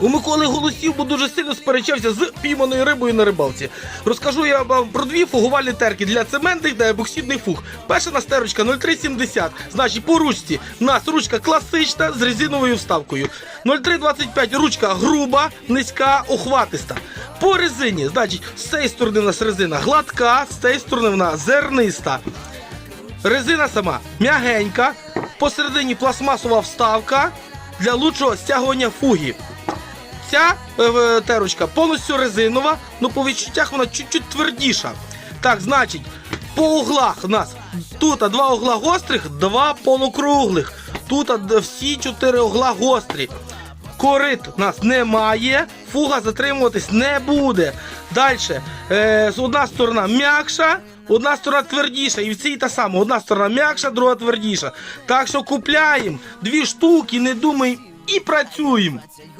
У Миколи Голосів, бо дуже сильно сперечався з пійманою рибою на рибалці. Розкажу я вам про дві фугувальні терки для цементних та епоксидних фуг. Перша настерочка 0370, значить по ручці. У нас ручка класична з резиновою вставкою. 0325 ручка груба, низька, охватиста. По резині, значить, з цієї сторони в нас резина гладка, з цієї сторони вона зерниста. Резина сама м'ягенька, посередині пластмасова вставка для лучшого стягування фуги. Ця е, терочка повністю резинова, але по відчуттях вона чуть-чуть твердіша. Так, значить, по углах у нас тут два угла гострих, два полукруглих. Тут всі чотири угла гострі. Корит у нас немає, фуга затримуватись не буде. Далі, е, одна сторона м'якша, одна сторона твердіша. І в цій та сама. Одна сторона м'якша, друга твердіша. Так що купляємо дві штуки, не думаємо і працюємо.